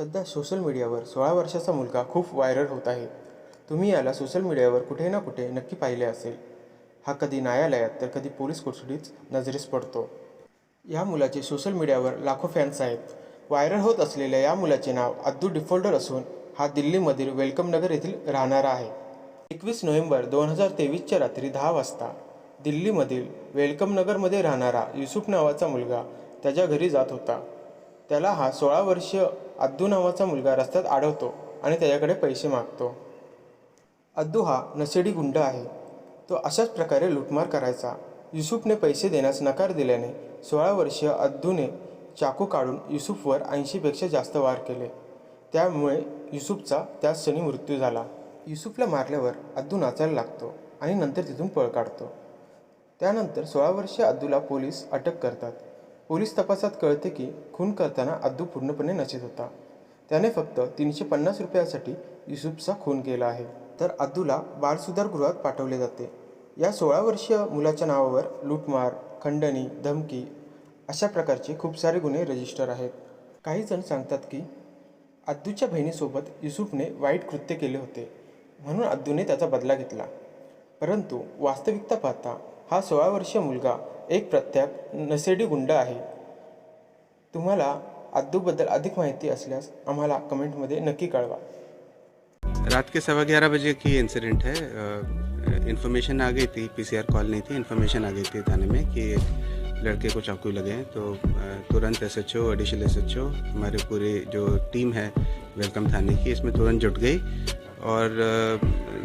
सध्या सोशल मीडियावर सोळा वर्षाचा मुलगा खूप व्हायरल होत आहे. तुम्ही याला सोशल मीडियावर कुठे ना कुठे नक्की पाहिले असेल. हा कधी न्यायालयात तर कधी पोलीस कोठडीत नजरेस पडतो. या मुलाचे सोशल मीडियावर लाखो फॅन्स आहेत. व्हायरल होत असलेल्या या मुलाचे नाव अद्दू डिफॉल्टर असून हा दिल्लीमधील वेलकम नगर येथील राहणारा आहे. एकवीस नोव्हेंबर दोन हजार तेवीसच्या रात्री दहा वाजता दिल्लीमधील वेलकम नगरमध्ये राहणारा युसुफ नावाचा मुलगा त्याच्या घरी जात होता. त्याला हा सोळा वर्षीय अद्दू नावाचा मुलगा रस्त्यात आढळतो आणि त्याच्याकडे पैसे मागतो. अद्दू हा नशेडी गुंड आहे. तो अशाच प्रकारे लुटमार करायचा. युसुफने पैसे देण्यास नकार दिल्याने सोळा वर्षीय अद्दूने चाकू काढून युसुफवर ऐंशीपेक्षा जास्त वार केले. त्यामुळे युसुफचा त्याच क्षणी मृत्यू झाला. युसुफला मारल्यावर अद्दू नाचायला लागतो आणि नंतर तिथून पळ काढतो. त्यानंतर सोळा वर्षीय अद्दूला पोलीस अटक करतात. पोलीस तपासात कळते की खून करताना अद्दू पूर्णपणे नशेत होता. त्याने फक्त तीनशे पन्नास रुपयासाठी युसुफचा खून केला आहे. तर अद्दूला बालसुधारगृहात पाठवले जाते. या सोळा वर्षीय मुलाच्या नावावर लूटमार खंडणी धमकी अशा प्रकारचे खूप सारे गुन्हे रजिस्टर आहेत. काही जण सांगतात की अद्दूच्या बहिणीसोबत युसुफने वाईट कृत्य केले होते. म्हणून अद्दूने त्याचा बदला घेतला. परंतु वास्तविकता पाहता हा सोळा वर्षीय मुलगा एक प्रत्येक नसेडी गुंड आहे. तुम्हाला अद्दूबद्दल अधिक माहिती असल्यास आम्हाला कमेंटमध्ये नक्की कळवा. रात के सवा ग्यारह बजे की इंसिडेंट है. इन्फॉर्मेशन आ गई थी पीसीआर कॉल नहीं थी. इन्फॉर्मेशन आ गई थी थाने में कि लड़के को चाकू लगे हैं. तो तुरंत S H O additional S H O हमारे पूरी जो टीम है वेलकम थाने की, इसमें तुरंत जुट गई. और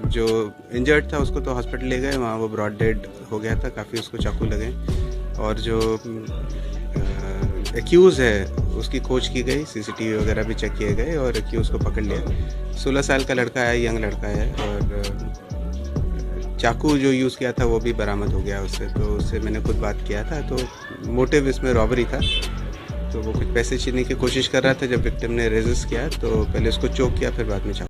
जो इंजर्ड था उसको तो हॉस्पिटल ले गए, वहाँ वो ब्रॉड डेड हो गया था, काफ़ी उसको चाकू लगे। और जो एक्यूज़ है, उसकी खोज की गई सीसीटीवी वगैरह भी चेक किए गए और एक्यूज़ को पकड़ लिया। सोलह साल का लड़का है यंग लड़का है और चाकू जो यूज़ किया था वो भी बरामद हो गया उससे तो उससे मैंने खुद बात किया था तो मोटिव इसमें रॉबरी था। तो वो कुछ पैसे छीनने की कोशिश कर रहा था, जब विक्टिम ने रेजिस्ट किया तो पहले उसको चोक किया, फिर बाद में चाकू।